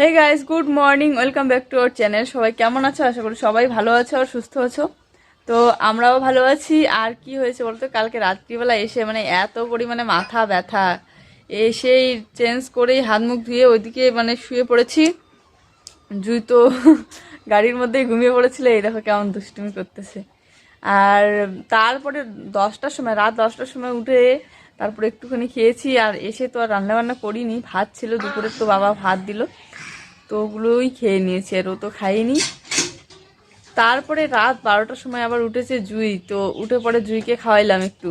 Hey guys good morning welcome back to our channel সবাই কেমন আছো? আশা করি সবাই ভালো আছো আর সুস্থ আছো। তো আমরাও ভালো আছি। আর কি হয়েছে বলতো? কালকে রাত্রিবেলা এসে মানে এত পরিমাণে মাথা ব্যথা। এসেই চেঞ্জ করেই হাত মুখ ধুয়ে ওইদিকে মানে শুয়ে পড়েছি। জুই তো গাড়ির মধ্যেই ঘুমিয়ে পড়েছিল। এই দেখো কেমন দুষ্টুমি করতেছে। আর তারপরে দশটার সময়, রাত দশটার সময় উঠে তারপরে একটুখানি খেয়েছি। আর এসে তো আর রান্নাবান্না করিনি। ভাত ছিল, দুপুরে তো বাবা ভাত দিল। তো ওগুলোই খেয়ে নিয়েছি আর ও তো খাইনি তারপরে রাত বারোটার সময় আবার উঠেছে জুই, তো উঠে পরে জুইকে খাওয়াইলাম একটু।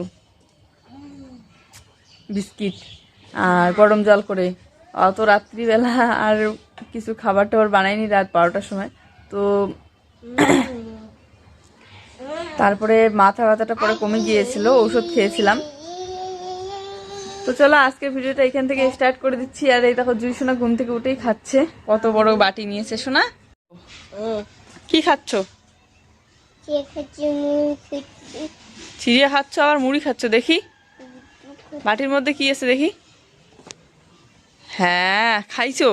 বিস্কিট আর গরম জল করে। অত রাত্রিবেলা আর কিছু খাবার টাবার বানাইনি রাত বারোটার সময়। তো তারপরে মাথা ব্যথাটা পরে কমে গিয়েছিল ওষুধ খেয়েছিলাম। তো চলো আজকের ভিডিওটা এখান থেকে স্টার্ট করে দিচ্ছি। আর এই দেখো জুই সোনা ঘুম থেকে উঠেই খাচ্ছে। কত বড় বাটি নিয়েছে সোনা? কি খাচ্ছ? চিড়িয়া খাচ্ছ। আবার মুড়ি খাচ্ছ দেখি। বাটির মধ্যে কি আছে দেখি। হ্যাঁ খাইছো।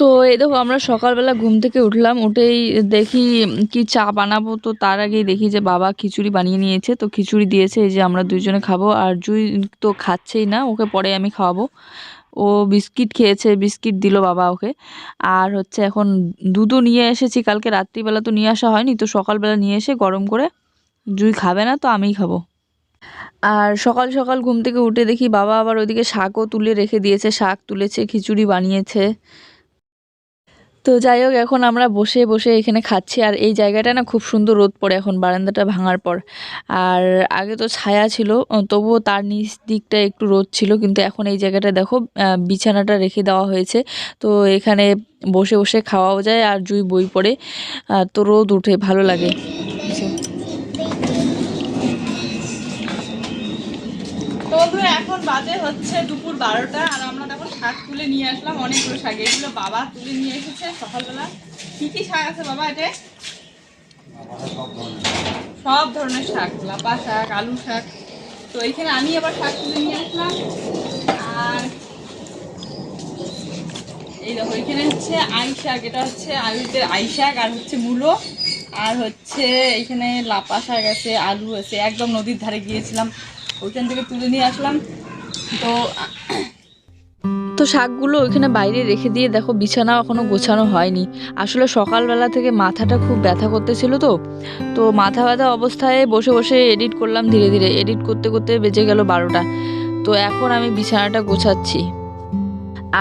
তো এই দেখো, আমরা সকালবেলা ঘুম থেকে উঠলাম, উঠেই দেখি কি চা বানাবো। তো তার আগেই দেখি যে বাবা খিচুড়ি বানিয়ে নিয়েছে, তো খিচুড়ি দিয়েছে, এই যে আমরা দুইজনে খাব। আর জুই তো খাচ্ছেই না, ওকে পরে আমি খাওয়াবো। ও বিস্কিট খেয়েছে, বিস্কিট দিল বাবা ওকে। আর হচ্ছে এখন দুধও নিয়ে এসেছি, কালকে রাত্রিবেলা তো নিয়ে আসা হয়নি, তো সকালবেলা নিয়ে এসে গরম করে জুই খাবে না, তো আমিই খাব। আর সকাল সকাল ঘুম থেকে উঠে দেখি বাবা আবার ওইদিকে শাকও তুলে রেখে দিয়েছে, শাক তুলেছে, খিচুড়ি বানিয়েছে। তো যাই হোক, এখন আমরা বসে বসে এখানে খাচ্ছি আর এই জায়গাটা না খুব সুন্দর রোদ পড়ে এখন, বারান্দাটা ভাঙার পর। আর আগে তো ছায়া ছিল তবুও তার নিচ দিকটা একটু রোদ ছিল, কিন্তু এখন এই জায়গাটা দেখো বিছানাটা রেখে দেওয়া হয়েছে। তো এখানে বসে বসে খাওয়াও যায় আর জুই বই পড়ে তো রোদ উঠে, ভালো লাগে। এখন বাজে হচ্ছে দুপুর বারোটা, আর আমরা শাক তুলে নিয়ে আসলাম, অনেকগুলো শাক। এগুলো বাবা তুলে নিয়ে এসেছে সকালবেলা। কি কি শাক আছে বাবা এটা সব ধরনের শাক, লাপা শাক, আলু শাক। তো এইখানে আমি আবার শাক তুলে নিয়ে আসলাম। আর এই দেখো, এখানে হচ্ছে আই শাক, এটা হচ্ছে আলুতে আই শাক আর হচ্ছে মূলো। আর হচ্ছে এখানে লাপা শাক আছে, আলু আছে। একদম নদীর ধারে গিয়েছিলাম, ওইখান থেকে তুলে নিয়ে আসলাম। তো তো শাকগুলো ওইখানে বাইরে রেখে দিয়ে দেখো বিছানা এখনও গোছানো হয়নি। আসলে সকালবেলা থেকে মাথাটা খুব ব্যথা করতেছিল তো। তো মাথা ব্যথা অবস্থায় বসে বসে এডিট করলাম ধীরে ধীরে। এডিট করতে করতে বেজে গেল বারোটা। তো এখন আমি বিছানাটা গোছাচ্ছি।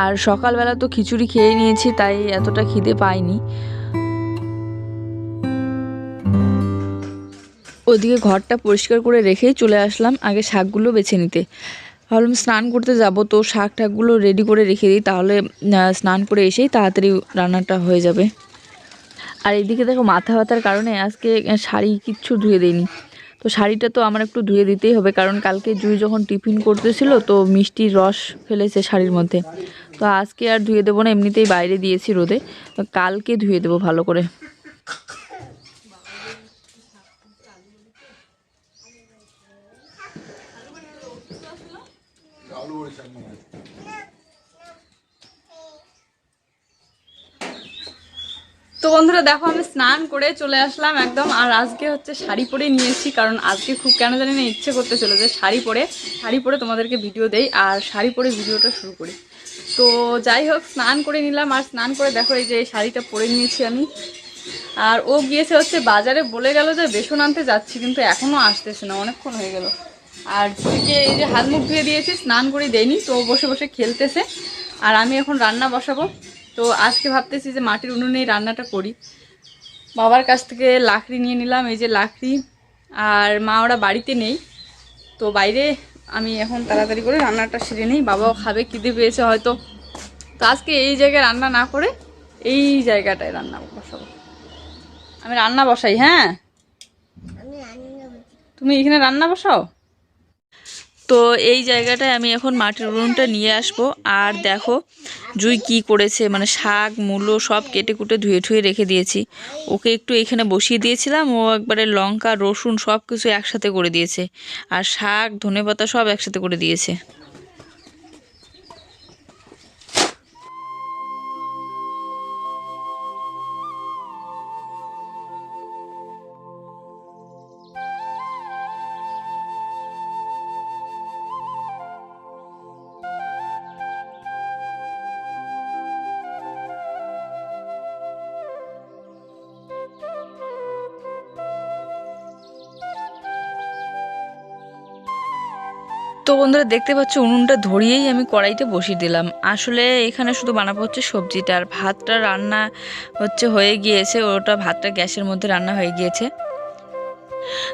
আর সকালবেলা তো খিচুড়ি খেয়ে নিয়েছি, তাই এতটা খিদে পাইনি। ওদিকে ঘরটা পরিষ্কার করে রেখেই চলে আসলাম আগে শাকগুলো বেছে নিতে। ভাবলাম স্নান করতে যাব, তো শাক টাকগুলো রেডি করে রেখে দিই, তাহলে স্নান করে এসেই তাড়াতাড়ি রান্নাটা হয়ে যাবে। আর এদিকে দেখো মাথা ব্যথার কারণে আজকে শাড়ি কিচ্ছু ধুয়ে দিইনি। তো শাড়িটা তো আমার একটু ধুয়ে দিতেই হবে, কারণ কালকে জুই যখন টিফিন করতেছিল, তো মিষ্টির রস ফেলেছে শাড়ির মধ্যে। তো আজকে আর ধুয়ে দেবো না, এমনিতেই বাইরে দিয়েছি রোদে। কালকে ধুয়ে দেবো ভালো করে। তো বন্ধুরা দেখো, আমি স্নান করে চলে আসলাম একদম, আর আজকে হচ্ছে শাড়ি পরে নিয়েছি কারণ আজকে খুব কেন জানি না ইচ্ছে করতে চলে যে শাড়ি পরে শাড়ি পরে তোমাদেরকে ভিডিও দেই, আর শাড়ি পরে ভিডিওটা শুরু করি। তো যাই হোক, স্নান করে নিলাম, আর স্নান করে দেখো এই যে এই শাড়িটা পরে নিয়েছি আমি। আর ও গিয়েছে হচ্ছে বাজারে, বলে গেল যে বেসন আনতে যাচ্ছি, কিন্তু এখনও আসতেছে না, অনেকক্ষণ হয়ে গেল। আর জুইকে এই যে হাত মুখ ধুয়ে দিয়েছি, স্নান করে দেয়নি তো বসে বসে খেলতেছে, আর আমি এখন রান্না বসাবো। তো আজকে ভাবতেছি যে মাটির উনুনেই রান্নাটা করি। বাবার কাছ থেকে লাকড়ি নিয়ে নিলাম এই যে লাকড়ি। আর মা ওরা বাড়িতে নেই তো বাইরে আমি এখন তাড়াতাড়ি করে রান্নাটা সেরে নিই। বাবাও খাবে খিদে পেয়েছে হয়তো। তো আজকে এই জায়গায় রান্না না করে এই জায়গাটায় রান্না বসাবো। আমি রান্না বসাই হ্যাঁ? তুমি এখানে রান্না বসাও? তো এই জায়গাটায় আমি এখন মাটির উনুনটা নিয়ে আসব। আর দেখো, জুই কি করেছে মানে শাক, মূলো সব কেটে কুটে ধুয়ে ঠুয়ে রেখে দিয়েছি। ওকে একটু এখানে বসিয়ে দিয়েছিলাম, ও একবারে লঙ্কা, রসুন সব কিছু একসাথে করে দিয়েছে। আর শাক ধনে পাতা সব একসাথে করে দিয়েছে। তো বন্ধুরা দেখতে পাচ্ছ, উনুনটা ধরিয়েই আমি কড়াইতে বসিয়ে দিলাম। আসলে এখানে শুধু বানাবো হচ্ছে সবজিটা, আর ভাতটা রান্না হচ্ছে হয়ে গিয়েছে, ওটা ভাতটা গ্যাসের মধ্যে রান্না হয়ে গিয়েছে।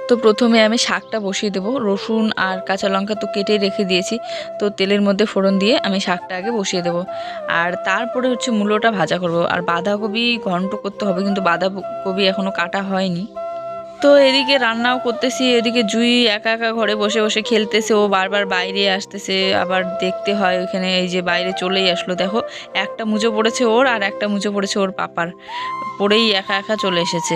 তো প্রথমে আমি শাকটা বসিয়ে দেবো, রসুন আর কাঁচা লঙ্কা তো কেটেই রেখে দিয়েছি, তো তেলের মধ্যে ফোড়ন দিয়ে আমি শাকটা আগে বসিয়ে দেবো। আর তারপরে হচ্ছে মূলোটা ভাজা করব, আর বাঁধাকপি ঘন্ট করতে হবে, কিন্তু বাঁধাকপি এখনও কাটা হয়নি। তো এদিকে রান্নাও করতেছি, এদিকে জুই একা একা ঘরে বসে বসে খেলতেছে, ও বারবার বাইরে আসতেছে, আবার দেখতে হয় ওইখানে এই যে বাইরে চলেই আসলো। দেখো, একটা মুজো পড়েছে ওর আর একটা মুজো পড়েছে ওর পাপার, পড়েই একা একা চলে এসেছে।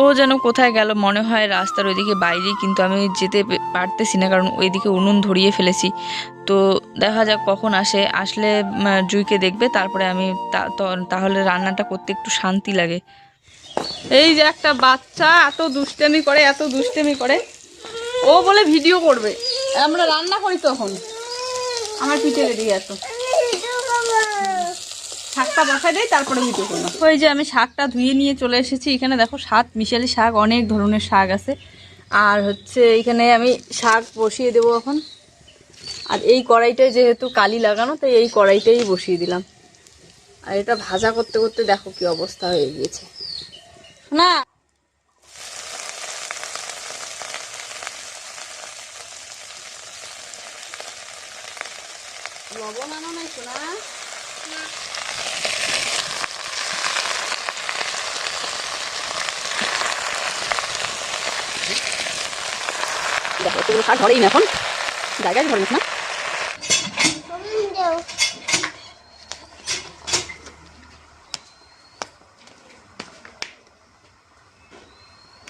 ও যেন কোথায় গেল মনে হয় রাস্তার ওইদিকে বাইরেই কিন্তু আমি যেতে পারতেছি না, কারণ ওইদিকে উনুন ধরিয়ে ফেলেছি। তো দেখা যাক কখন আসে, আসলে জুইকে দেখবে, তারপরে আমি তাহলে রান্নাটা করতে একটু শান্তি লাগে। এই যে একটা বাচ্চা এত দুষ্টেমি করে, এত দুষ্টেমি করে। ও বলে ভিডিও করবে। আমরা রান্না করি তখন। আমার পিঠে রেডি এত শাকটা বসাই দেয় তারপরে ভিডিও করলাম ওই যে আমি শাকটা ধুয়ে নিয়ে চলে এসেছি। এখানে দেখো সাত মিশালি শাক, অনেক ধরনের শাক আছে। আর হচ্ছে এখানে আমি শাক বসিয়ে দেবো এখন। আর এই কড়াইটায় যেহেতু কালি লাগানো, তাই এই কড়াইটাই বসিয়ে দিলাম। আর এটা ভাজা করতে করতে দেখো কি অবস্থা হয়ে গিয়েছে। না। নাই শোনা দেখো এতগুলো শাক ধরেই না এখন। জায়গায় ধরে না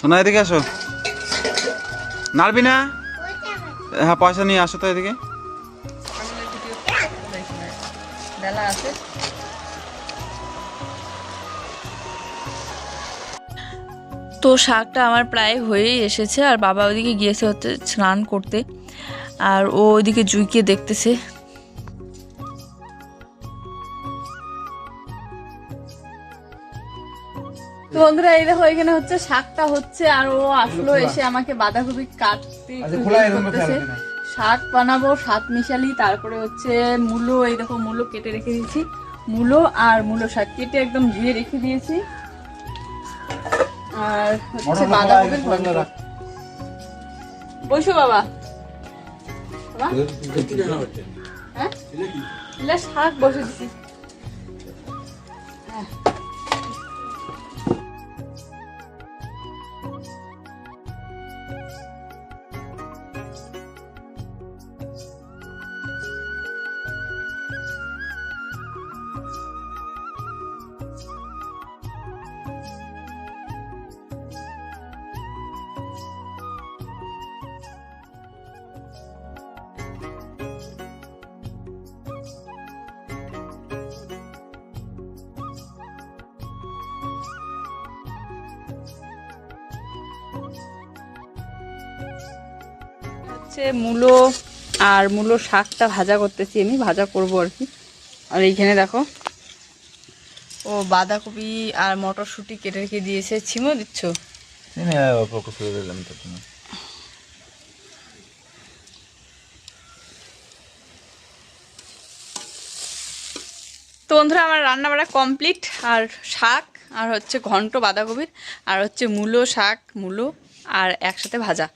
শোনা এদিকে আসো। নাড়বি না হ্যাঁ পয়সা নিয়ে আসো তো এদিকে। তো শাকটা আমার প্রায় হয়েই এসেছে, আর বাবা ওইদিকে গিয়েছে হচ্ছে স্নান করতে, আর ও ওইদিকে জুইকে দেখতেছে। বন্ধুরা এই দেখো এখানে হচ্ছে শাকটা হচ্ছে আর ও আসলো এসে আমাকে বাঁধাকপি কাটতে একটু করতেছে। শাক বানাবো সাত মিশালি তারপরে হচ্ছে মূলো এই দেখো মূলো কেটে রেখে দিয়েছি। মূলো আর মূলো শাক কেটে একদম ধুয়ে রেখে দিয়েছি। আর হচ্ছে বাঁধাকপির বসো বাবা। বাবা? হ্যাঁ? শাক বসে দিছি। হচ্ছে মূলো আর মূলো শাকটা ভাজা করতেছি আমি ভাজা করব আর কি। আর এইখানে দেখো ও বাঁধাকপি আর মটরশুঁটি কেটে রেখে দিয়েছে। ছিমো দিচ্ছ? তো বন্ধুরা আমার রান্না বাড়া কমপ্লিট। আর শাক আর হচ্ছে ঘন্ট বাঁধাকপির আর হচ্ছে মূলো শাক মূলো আর একসাথে ভাজা।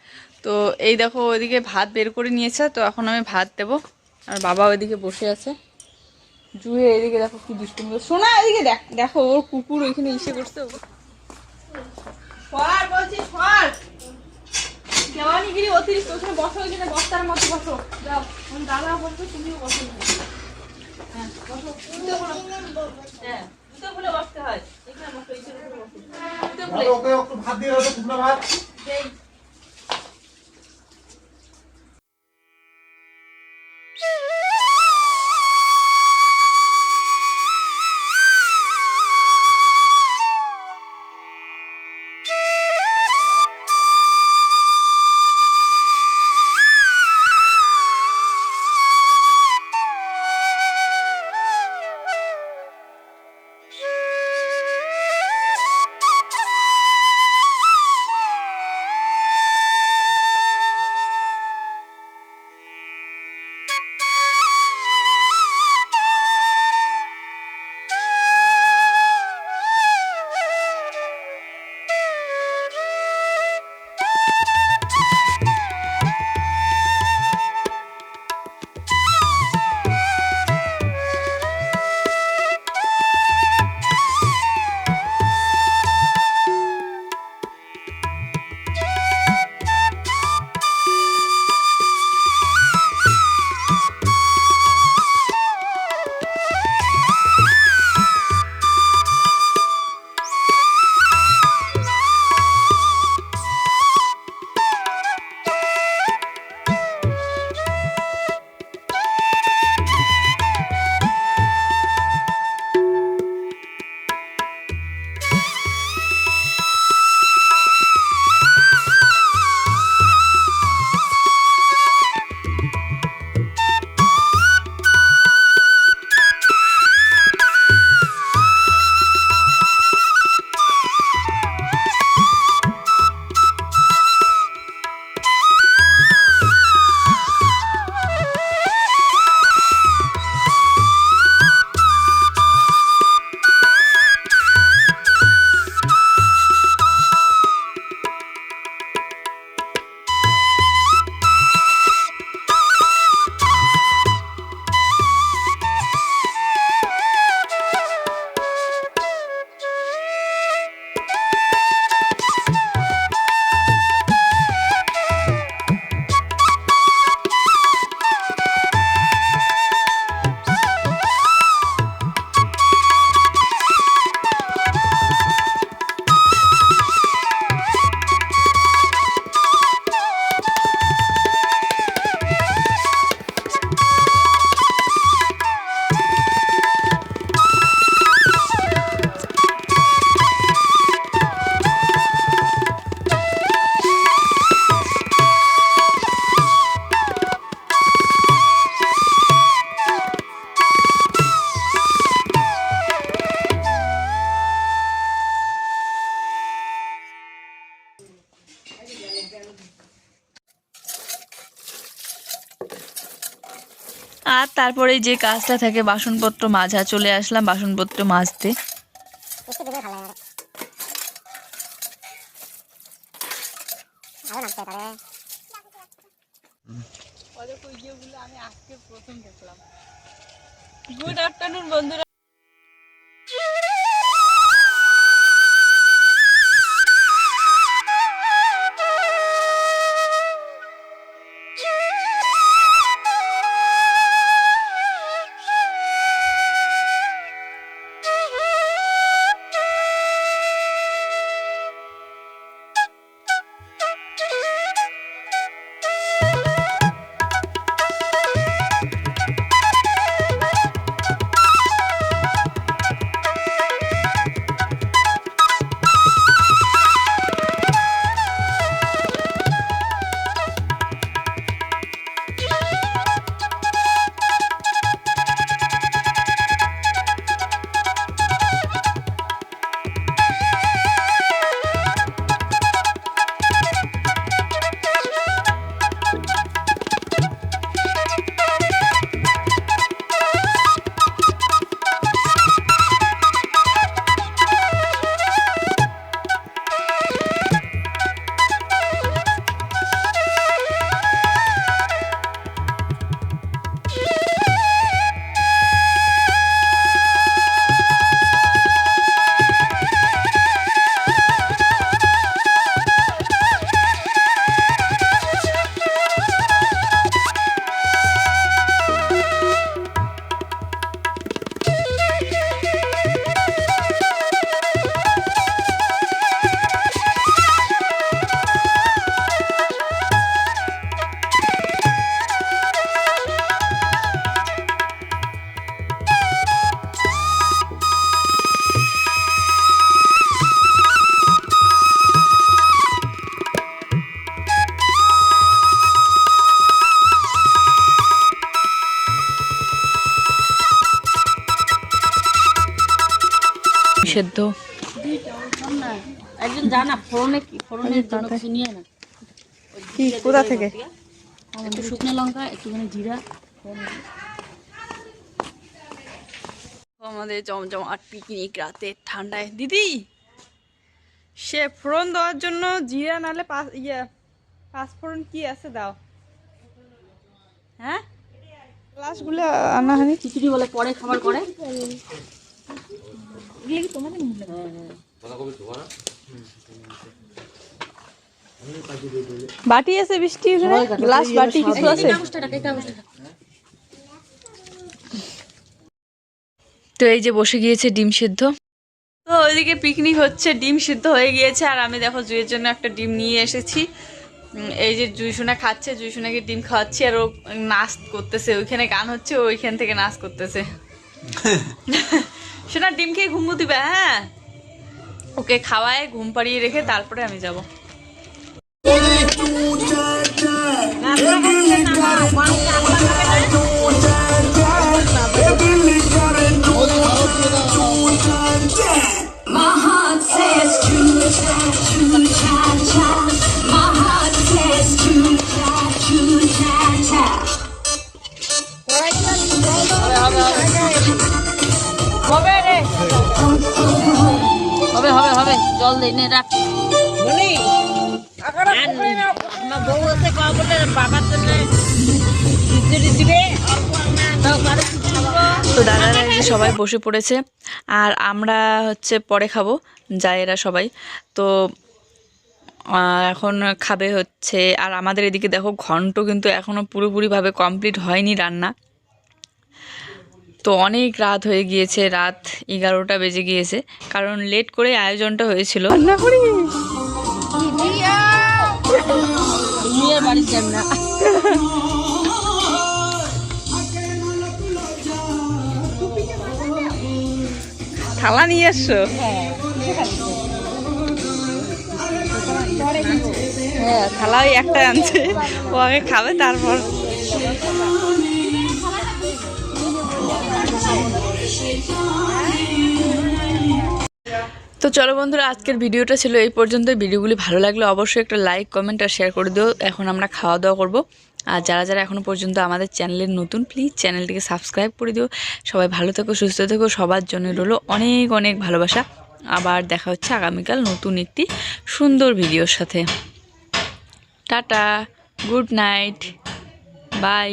তো এই দেখো ওইদিকে ভাত বের করে নিয়েছে তো এখন আমি ভাত দেব। আর বাবা ওইদিকে বসে আছে। জুয়ে এদিকে দেখো কি দুষ্টুমি। শোনা এদিকে দেখ দেখো ওর কুকুর ওইখানে ইসে করছে ও। সর বলছি সর। দেওয়ানিগিরি অতিরিক্ত। ওখানে বসো ওইখানে বস্তার মতো বসো। যাও। দাদা বলছো তুমিও বসো হ্যাঁ বসো। হ্যাঁ জুতো খুলে বসতে হয়। এখানে বসো এখানে বসো। ভাত দিয়ে শুকনো ভাত। তারপরে যে কাজটা থাকে বাসনপত্র মাজা চলে আসলাম বাসনপত্র মাজতে। গুড আফটারনুন বন্ধুরা। কিছু নিয়ে না কি কোথা থেকে? একটু শুকনো লঙ্কা একটুখানি জিরা আমাদের জমজমাট পিকনিক রাতে ঠান্ডায়। দিদি সে ফোড়ন দেওয়ার জন্য জিরা নালে পাঁচ ইয়ে পাঁচফোড়ন কি আছে দাও। হ্যাঁ? গ্লাসগুলো আনা হয়নি। খিচুড়ি বলে পরে খাবার করে। বাটি আছে বৃষ্টি গ্লাস বাটি কিছু আছে? তো এই যে বসে গিয়েছে ডিম সিদ্ধ। তো ওইদিকে পিকনিক হচ্ছে ডিম সিদ্ধ হয়ে গিয়েছে। আর আমি দেখো জুইয়ের জন্য একটা ডিম নিয়ে এসেছি। এই যে জুইসোনা খাচ্ছে জুইসোনাকে ডিম খাওয়াচ্ছি। আর ও নাচ করতেছে ওইখানে গান হচ্ছে ওইখান থেকে নাচ করতেছে। সোনা ডিম খেয়ে ঘুমু দিবে হ্যাঁ? ওকে খাওয়ায় ঘুম পাড়িয়ে রেখে তারপরে আমি যাব। হবে হবে হবে জল দে নে রাখ কারও। তো দাদারা সবাই বসে পড়েছে, আর আমরা হচ্ছে পরে খাব যায় এরা সবাই। তো এখন খাবে হচ্ছে, আর আমাদের এদিকে দেখো ঘন্ট কিন্তু এখনও পুরোপুরিভাবে কমপ্লিট হয়নি রান্না। তো অনেক রাত হয়ে গিয়েছে, রাত এগারোটা বেজে গিয়েছে, কারণ লেট করে আয়োজনটা হয়েছিল। মেয়ের বাড়ির যান না। থালা নিয়ে এসছো? হ্যাঁ থালা ওই একটা আনছে। ও আগে খাবে তারপর। তো চলো বন্ধুরা, আজকের ভিডিওটা ছিল এই পর্যন্ত ভিডিওগুলি ভালো লাগলে অবশ্যই একটা লাইক কমেন্ট আর শেয়ার করে দিও। এখন আমরা খাওয়া দাওয়া করব। আর যারা যারা এখনও পর্যন্ত আমাদের চ্যানেলের নতুন প্লিজ চ্যানেলটিকে সাবস্ক্রাইব করে দিও। সবাই ভালো থেকো, সুস্থ থেকো। সবার জন্য রইল অনেক অনেক ভালোবাসা। আবার দেখা হচ্ছে আগামীকাল নতুন একটি সুন্দর ভিডিওর সাথে। Tata good night bye